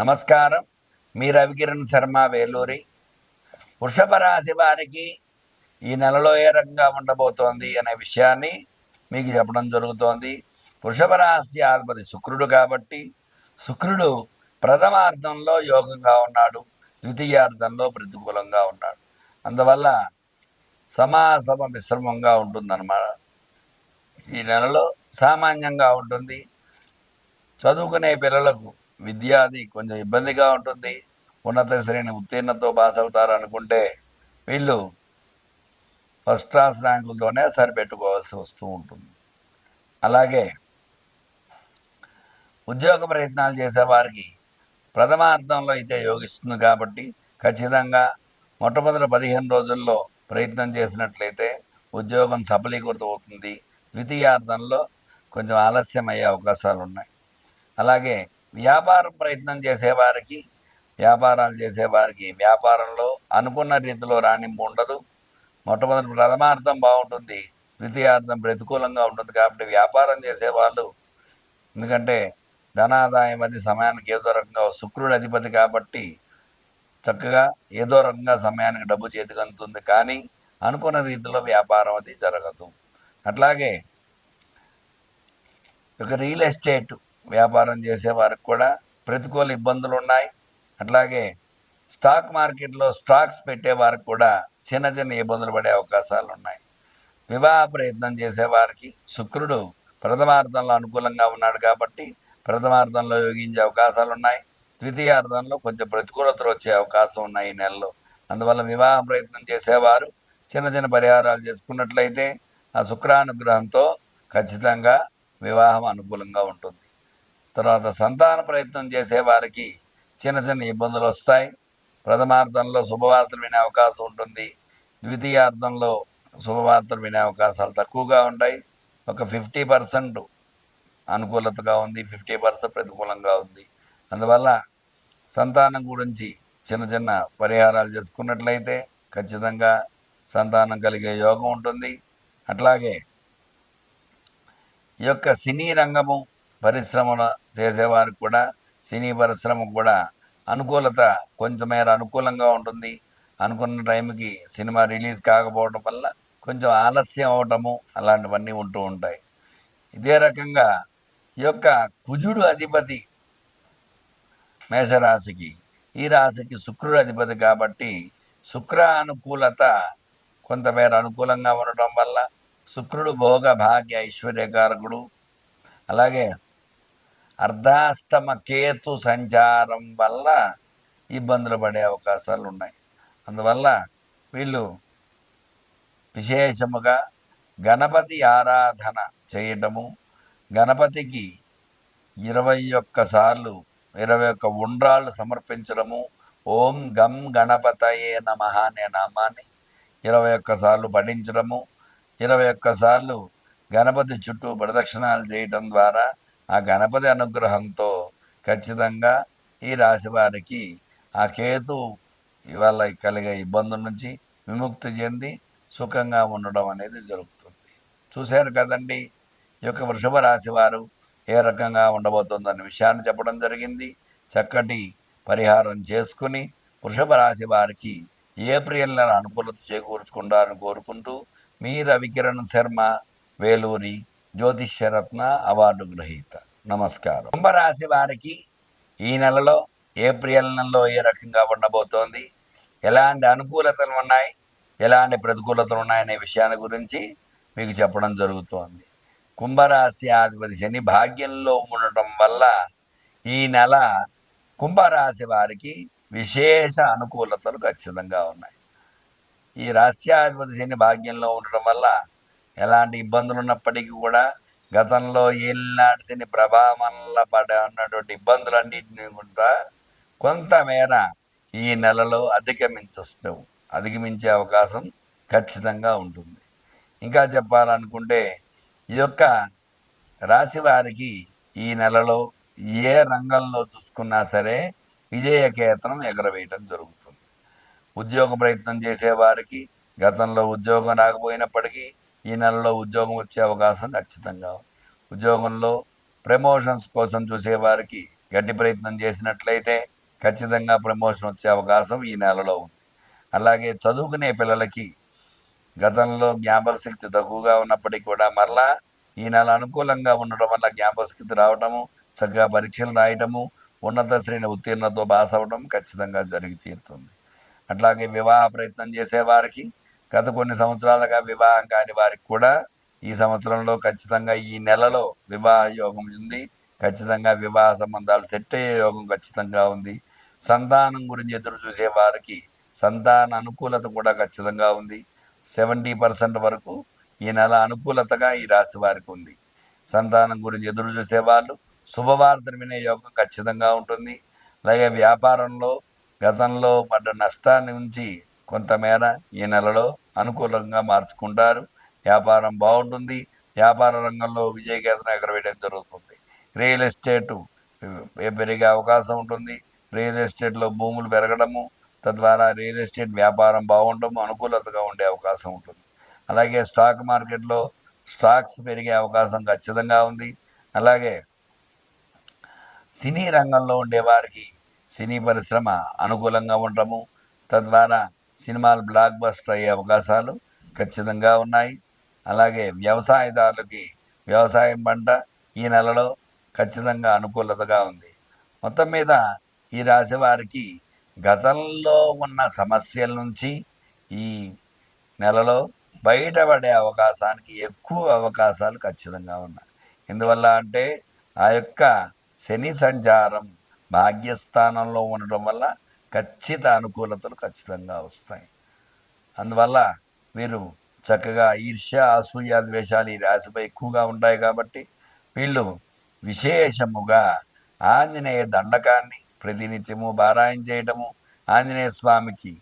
నమస్కారం. మీ రవికిరణ్ శర్మ వేలూరి. వృషభ రాశి వారికి ఈ నెలలో ఏ రకంగా ఉండబోతోంది అనే విషయాన్ని మీకు చెప్పడం జరుగుతోంది. వృషభ రాశి అధిపతి శుక్రుడు కాబట్టి శుక్రుడు ప్రథమార్థంలో యోగంగా ఉన్నాడు. ద్వితీయార్థంలో ప్రతికూలంగా ఉన్నాడు. అందువల్ల సమాసమ మిశ్రమంగా ఉంటుందన్నమాట. ఈ నెలలో సామాన్యంగా ఉంటుంది. చదువుకునే పిల్లలకు విద్యాది కొంచెం ఇబ్బందిగా ఉంటుంది. ఉన్నత శ్రేణి ఉత్తీర్ణతో పాస్ అవుతారు అనుకుంటే వీళ్ళు ఫస్ట్ క్లాస్ ర్యాంకులతోనే సరిపెట్టుకోవాల్సి వస్తూ ఉంటుంది. అలాగే ఉద్యోగ ప్రయత్నాలు చేసేవారికి ప్రథమార్థంలో అయితే యోగిస్తుంది కాబట్టి ఖచ్చితంగా మొట్టమొదటి పదిహేను రోజుల్లో ప్రయత్నం చేసినట్లయితే ఉద్యోగం సఫలీకృతం అవుతుంది ద్వితీయార్థంలో కొంచెం ఆలస్యం అయ్యే అవకాశాలు ఉన్నాయి అలాగే వ్యాపారం ప్రయత్నం చేసేవారికి వ్యాపారాలు చేసేవారికి వ్యాపారంలో అనుకున్న రీతిలో రాణింపు ఉండదు. మొట్టమొదటి ప్రథమార్థం బాగుంటుంది. ద్వితీయార్థం ప్రతికూలంగా ఉంటుంది కాబట్టి వ్యాపారం చేసేవాళ్ళు ఎందుకంటే ధనాదాయం అది సమయానికి ఏదో రకంగా శుక్రుడు అధిపతి కాబట్టి చక్కగా ఏదో రకంగా సమయానికి డబ్బు చేతికి అందుతుంది. కానీ అనుకున్న రీతిలో వ్యాపారం అది జరగదు. అట్లాగే ఒక రియల్ ఎస్టేట్ వ్యాపారం చేసే వారికి కూడా ప్రతికూల ఇబ్బందులు ఉన్నాయి. అట్లాగే స్టాక్ మార్కెట్లో స్టాక్స్ పెట్టే వారికి కూడా చిన్న చిన్న ఇబ్బందులు పడే అవకాశాలు ఉన్నాయి. వివాహ ప్రయత్నం చేసేవారికి శుక్రుడు ప్రథమార్థంలో అనుకూలంగా ఉన్నాడు కాబట్టి ప్రథమార్థంలో యోగించే అవకాశాలు ఉన్నాయి. ద్వితీయార్థంలో కొంచెం ప్రతికూలతలు వచ్చే అవకాశం ఉన్నాయి ఈ నెలలో. అందువల్ల వివాహ ప్రయత్నం చేసేవారు చిన్న చిన్న పరిహారాలు చేసుకున్నట్లయితే ఆ శుక్రానుగ్రహంతో ఖచ్చితంగా వివాహం అనుకూలంగా ఉంటుంది. తర్వాత సంతాన ప్రయత్నం చేసేవారికి చిన్న చిన్న ఇబ్బందులు వస్తాయి. ప్రథమార్థంలో శుభవార్తలు వినే అవకాశం ఉంటుంది. ద్వితీయార్థంలో శుభవార్తలు వినే అవకాశాలు తక్కువగా ఉంటాయి. ఒక ఫిఫ్టీ పర్సెంట్ అనుకూలతగా ఉంది. ఫిఫ్టీ పర్సెంట్ ప్రతికూలంగా ఉంది. అందువల్ల సంతానం గురించి చిన్న చిన్న పరిహారాలు చేసుకున్నట్లయితే ఖచ్చితంగా సంతానం కలిగే యోగం ఉంటుంది. అట్లాగే ఈ యొక్క సినీ రంగము పరిశ్రమలు చేసేవారికి కూడా సినీ పరిశ్రమ కూడా అనుకూలత కొంచెమేర అనుకూలంగా ఉంటుంది. అనుకున్న టైంకి సినిమా రిలీజ్ కాకపోవడం వల్ల కొంచెం ఆలస్యం అవటము అలాంటివన్నీ ఉంటూ ఉంటాయి. ఇదే రకంగా ఈ యొక్క కుజుడు అధిపతి మేషరాశికి ఈ రాశికి శుక్రుడు అధిపతి కాబట్టి శుక్ర అనుకూలత కొంతమేర అనుకూలంగా ఉండటం వల్ల శుక్రుడు భోగ భాగ్య ఐశ్వర్యకారకుడు. అలాగే అర్ధాష్టమ కేతు సంచారం వల్ల ఇబ్బందులు పడే అవకాశాలు ఉన్నాయి. అందువల్ల వీళ్ళు విశేషముగా గణపతి ఆరాధన చేయటము గణపతికి ఇరవై ఒక్క సార్లు ఇరవై ఒక్క ఉండ్రాళ్ళు సమర్పించడము ఓం గం గణపతయే నమ అనే నామాన్ని ఇరవై ఒక్క సార్లు పఠించడము ఇరవై ఒక్క సార్లు గణపతి చుట్టూ ప్రదక్షిణాలు చేయటం ద్వారా ఆ గణపతి అనుగ్రహంతో ఖచ్చితంగా ఈ రాశి వారికి ఆ కేతు ఇవాళ కలిగే ఇబ్బందుల నుంచి విముక్తి చెంది సుఖంగా ఉండడం అనేది జరుగుతుంది. చూశారు కదండి ఈ యొక్క వృషభ రాశి వారు ఏ రకంగా ఉండబోతుందనే విషయాన్ని చెప్పడం జరిగింది. చక్కటి పరిహారం చేసుకుని వృషభ రాశి వారికి ఏప్రిల్ నెల అనుకూలత చేకూర్చుకుంటారని కోరుకుంటూ మీ రవికిరణ్ శర్మ వేలూరి జ్యోతిష్యరత్న అవార్డు గ్రహీత. నమస్కారం. కుంభరాశి వారికి ఈ నెలలో ఏప్రిల్ నెలలో ఏ రకంగా ఉండబోతోంది? ఎలాంటి అనుకూలతలు ఉన్నాయి? ఎలాంటి ప్రతికూలతలు ఉన్నాయనే విషయాన్ని గురించి మీకు చెప్పడం జరుగుతోంది. కుంభరాశి అధిపతి శని భాగ్యంలో ఉండటం వల్ల ఈ నెల కుంభరాశి వారికి విశేష అనుకూలతలు ఖచ్చితంగా ఉన్నాయి. ఈ రాశ్యాధిపతి శని భాగ్యంలో ఉండటం వల్ల ఎలాంటి ఇబ్బందులు ఉన్నప్పటికీ కూడా గతంలో ఏలినాటి ప్రభావంలో పడ ఉన్నటువంటి ఇబ్బందులన్నింటినీ కూడా కొంతమేర ఈ నెలలో అధిగమించొస్తూ. అధిగమించే అవకాశం ఖచ్చితంగా ఉంటుంది. ఇంకా చెప్పాలనుకుంటే ఈ యొక్క రాశి వారికి ఈ నెలలో ఏ రంగంలో చూసుకున్నా సరే విజయకేతనం ఎగరవేయటం జరుగుతుంది. ఉద్యోగ ప్రయత్నం చేసేవారికి గతంలో ఉద్యోగం రాకపోయినప్పటికీ ఈ నెలలో ఉద్యోగం వచ్చే అవకాశం ఖచ్చితంగా ఉద్యోగంలో ప్రమోషన్స్ కోసం చూసేవారికి గట్టి ప్రయత్నం చేసినట్లయితే ఖచ్చితంగా ప్రమోషన్ వచ్చే అవకాశం ఈ నెలలో ఉంది. అలాగే చదువుకునే పిల్లలకి గతంలో జ్ఞాపక శక్తి తక్కువగా ఉన్నప్పటికీ కూడా మరలా ఈ నెల అనుకూలంగా ఉండడం వల్ల జ్ఞాపక శక్తి రావటము చక్కగా పరీక్షలు రాయటము ఉన్నత శ్రేణి ఉత్తీర్ణతో పాస్ అవ్వడం ఖచ్చితంగా జరిగి తీరుతుంది. అట్లాగే వివాహ ప్రయత్నం చేసేవారికి గత కొన్ని సంవత్సరాలుగా వివాహం కాని వారికి కూడా ఈ సంవత్సరంలో ఖచ్చితంగా ఈ నెలలో వివాహ యోగం ఉంది. ఖచ్చితంగా వివాహ సంబంధాలు సెట్ అయ్యే యోగం ఖచ్చితంగా ఉంది. సంతానం గురించి ఎదురు చూసే వారికి సంతాన అనుకూలత కూడా ఖచ్చితంగా ఉంది. సెవెంటీ పర్సెంట్ వరకు ఈ నెల అనుకూలతగా ఈ రాశి వారికి ఉంది. సంతానం గురించి ఎదురు చూసేవాళ్ళు శుభవార్తను వినే యోగం ఖచ్చితంగా ఉంటుంది. అలాగే వ్యాపారంలో గతంలో పడ్డ నష్టాన్ని ఉంచి కొంతమేర ఈ నెలలో అనుకూలంగా మార్చుకుంటారు. వ్యాపారం బాగుంటుంది. వ్యాపార రంగంలో విజయకేతన ఎగరవేయడం జరుగుతుంది. రియల్ ఎస్టేటు పెరిగే అవకాశం ఉంటుంది. రియల్ ఎస్టేట్లో భూములు పెరగడము తద్వారా రియల్ ఎస్టేట్ వ్యాపారం బాగుండడం అనుకూలతగా ఉండే అవకాశం ఉంటుంది. అలాగే స్టాక్ మార్కెట్లో స్టాక్స్ పెరిగే అవకాశం ఖచ్చితంగా ఉంది. అలాగే సినీ రంగంలో ఉండేవారికి సినీ పరిశ్రమ అనుకూలంగా ఉండటము తద్వారా సినిమాలు బ్లాక్ బస్టర్ అయ్యే అవకాశాలు ఖచ్చితంగా ఉన్నాయి. అలాగే వ్యవసాయదారులకి వ్యవసాయం పంట ఈ నెలలో ఖచ్చితంగా అనుకూలతగా ఉంది. మొత్తం మీద ఈ రాశి వారికి గతంలో ఉన్న సమస్యల నుంచి ఈ నెలలో బయటపడే అవకాశానికి ఎక్కువ అవకాశాలు ఖచ్చితంగా ఉన్నాయి. ఎందువల్ల అంటే ఆ యొక్క శని సంచారం భాగ్యస్థానంలో ఉండడం వల్ల ఖచ్చిత అనుకూలతలు ఖచ్చితంగా వస్తాయి. అందువల్ల వీరు చక్కగా ఈర్ష్య అసూయ ద్వేషాలు ఈ రాశిపై ఎక్కువగా ఉంటాయి కాబట్టి వీళ్ళు విశేషముగా ఆంజనేయ దండకాన్ని ప్రతినిత్యము పారాయణ చేయటము ఆంజనేయ స్వామికి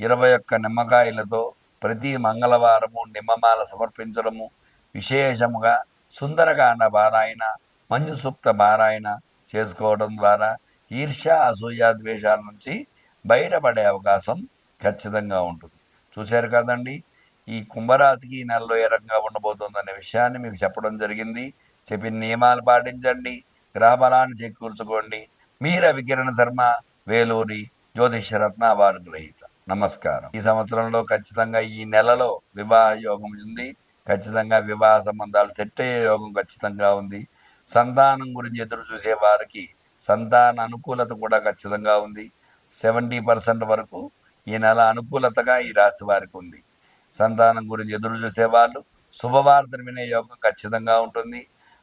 ఇరవై ఒక్క నిమ్మకాయలతో ప్రతి మంగళవారము నిమ్మమాల సమర్పించడము విశేషముగా సుందరకాండ పారాయణ మంజు సూక్త పారాయణ చేసుకోవడం ద్వారా ఈర్ష్య అసూయ ద్వేషాల నుంచి బయటపడే అవకాశం ఖచ్చితంగా ఉంటుంది. చూశారు కదండి ఈ కుంభరాశికి ఈ నెలలో ఏ రకంగా ఉండబోతుందనే విషయాన్ని మీకు చెప్పడం జరిగింది. చెప్పిన నియమాలు పాటించండి గ్రహబలాన్ని చేకూర్చుకోండి. మీర వికిరణ శర్మ వేలూరి జ్యోతిషరత్న వారు గ్రహీత. నమస్కారం. ఈ సంవత్సరంలో ఖచ్చితంగా ఈ నెలలో వివాహ యోగం ఉంది. ఖచ్చితంగా వివాహ సంబంధాలు సెట్ అయ్యే యోగం ఖచ్చితంగా ఉంది. సంతానం గురించి ఎదురు చూసే వారికి సంతాన అనుకూలత కూడా ఖచ్చితంగా ఉంది. సెవెంటీ పర్సెంట్ వరకు ఈ నెల అనుకూలతగా ఈ రాశి వారికి ఉంది. సంతానం గురించి ఎదురు చూసే వాళ్ళు శుభవార్తను వినే యోగం ఖచ్చితంగా ఉంటుంది.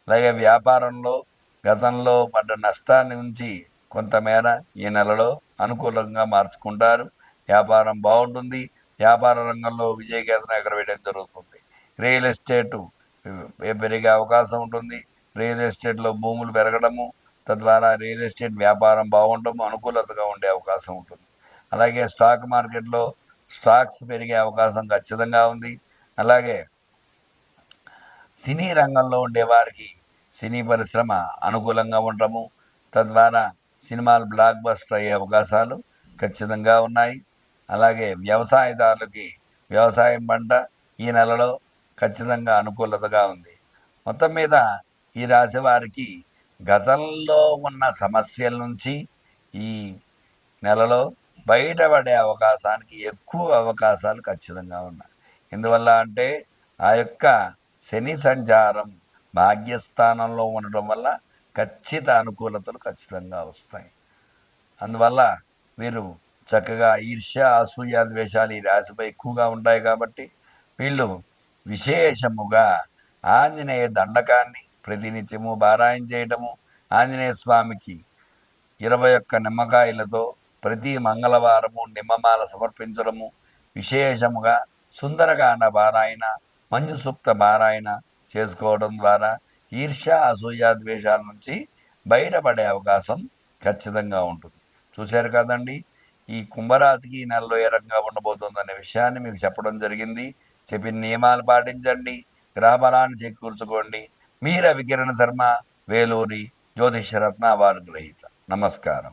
అలాగే వ్యాపారంలో గతంలో పడ్డ నష్టాన్ని ఉంచి కొంతమేర ఈ నెలలో అనుకూలంగా మార్చుకుంటారు. వ్యాపారం బాగుంటుంది. వ్యాపార రంగంలో విజయకేతనం ఎగరవేయడం జరుగుతుంది. రియల్ ఎస్టేటు పెరిగే అవకాశం ఉంటుంది. రియల్ ఎస్టేట్లో భూములు పెరగడము తద్వారా రియల్ ఎస్టేట్ వ్యాపారం బాగుండటము అనుకూలతగా ఉండే అవకాశం ఉంటుంది. అలాగే స్టాక్ మార్కెట్లో స్టాక్స్ పెరిగే అవకాశం ఖచ్చితంగా ఉంది. అలాగే సినీ రంగంలో ఉండేవారికి సినీ పరిశ్రమ అనుకూలంగా ఉండటము తద్వారా సినిమాలు బ్లాక్ బస్టర్ అయ్యే అవకాశాలు ఖచ్చితంగా ఉన్నాయి. అలాగే వ్యవసాయదారులకి వ్యవసాయం పంట ఈ నెలలో ఖచ్చితంగా అనుకూలతగా ఉంది. మొత్తం మీద ఈ రాశి వారికి గతంలో ఉన్న సమస్యల నుంచి ఈ నెలలో బయటపడే అవకాశానికి ఎక్కువ అవకాశాలు ఖచ్చితంగా ఉన్నాయి. ఎందువల్ల అంటే ఆ యొక్క శని సంచారం భాగ్యస్థానంలో ఉండటం వల్ల ఖచ్చిత అనుకూలతలు ఖచ్చితంగా వస్తాయి. అందువల్ల వీరు చక్కగా ఈర్ష్య అసూయ ద్వేషాలు ఈ రాశిపై ఎక్కువగా ఉంటాయి కాబట్టి వీళ్ళు విశేషముగా ఆంజనేయ దండకాన్ని ప్రతినిత్యము పారాయణ చేయటము ఆంజనేయ స్వామికి ఇరవై ఒక్క నిమ్మకాయలతో ప్రతి మంగళవారము నిమ్మమాల సమర్పించడము. విశేషముగా సుందరకాండ పారాయణ మంజు సూక్త పారాయణ చేసుకోవడం ద్వారా ఈర్ష్య అసూయ ద్వేషాల నుంచి బయటపడే అవకాశం ఖచ్చితంగా ఉంటుంది. చూశారు కదండి? ఈ కుంభరాశికి ఈ నెలలో ఏ రకంగా ఉండబోతుందనే విషయాన్ని మీకు చెప్పడం జరిగింది. చెప్పిన నియమాలు పాటించండి. గ్రహబలాన్ని చేకూర్చుకోండి. మీర వికిరణ శర్మ వేలూరి జ్యోతిషరత్న వారు గ్రహీత నమస్కారం